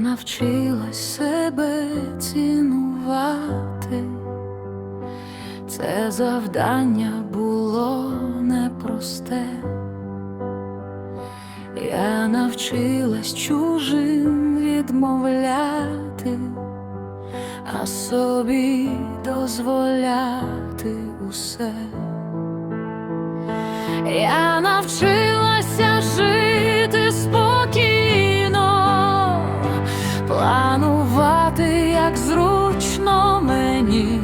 навчилась себе цінувати, це завдання було непросте. Я навчилась чужим відмовляти, а собі дозволяти усе. Я навчилася як зручно мені.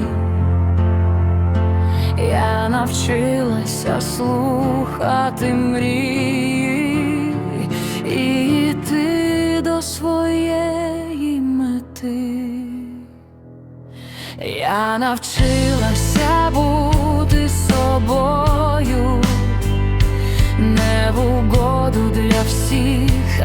Я навчилася слухати мрії і йти до своєї мети. Я навчилася бути собою, не в угоду для всіх,